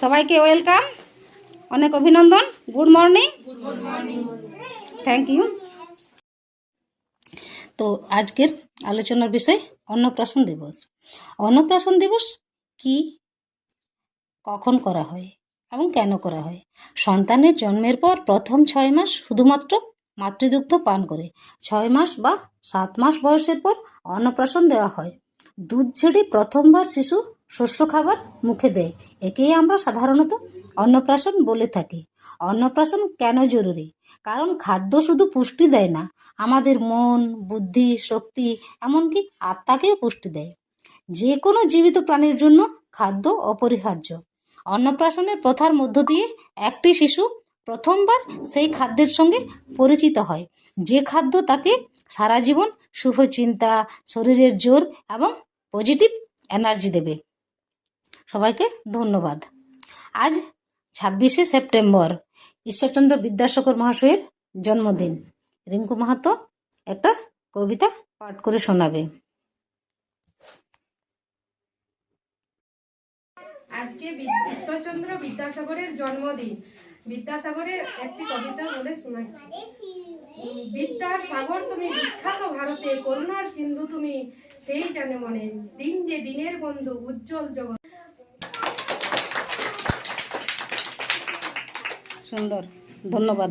সবাইকে ওয়েলকাম। অনেক অভিনন্দন। Good morning. থ্যাংক ইউ তো আজকের আলোচনার বিষয় অন্নপ্রাশন দিবস। অন্নপ্রাশন দিবস কি? কখন করা হয় এবং কেন করা হয়? সন্তানের জন্মের পর প্রথম ছয় মাস শুধুমাত্র মাতৃদুগ্ধ পান করে। ছয় মাস বা সাত মাস বয়সের পর অন্নপ্রাশন দেওয়া হয়। দুধ ছেড়ে প্রথমবার শিশু শস্য খাবার মুখে দেয়। একেই আমরা সাধারণত অন্নপ্রাশন বলে থাকি। অন্নপ্রাশন কেন জরুরি? কারণ খাদ্য শুধু পুষ্টি দেয় না, আমাদের মন, বুদ্ধি, শক্তি, এমনকি আত্মাকেও পুষ্টি দেয়। যে কোনো জীবিত প্রাণীর জন্য খাদ্য অপরিহার্য। অন্নপ্রাশনের প্রথার মধ্য দিয়ে একটি শিশু প্রথমবার সেই খাদ্যের সঙ্গে পরিচিত হয়। যে খাদ্য তাকে সারা জীবন শুভ চিন্তা, শরীরের জোর এবং পজিটিভ এনার্জি দেবে। সবাইকে ধন্যবাদ। আজ ছাব্বিশে সেপ্টেম্বর ঈশ্বরচন্দ্র বিদ্যাসাগর মহাশয়ের জন্মদিন। রিঙ্কু মাহাতো একটা কবিতা পাঠ করে শোনাবে। আজকে ঈশ্বরচন্দ্র বিদ্যাসাগরের জন্মদিন। বিদ্যাসাগরের একটি কবিতা বলে শোনাচ্ছি। বিদ্যার সাগর তুমি বিখ্যাত ভারতে, করুণার সিন্ধু তুমি সেই জানে মনে। দিন যে দিনের বন্ধু, উজ্জ্বল জগৎ। সুন্দর। ধন্যবাদ।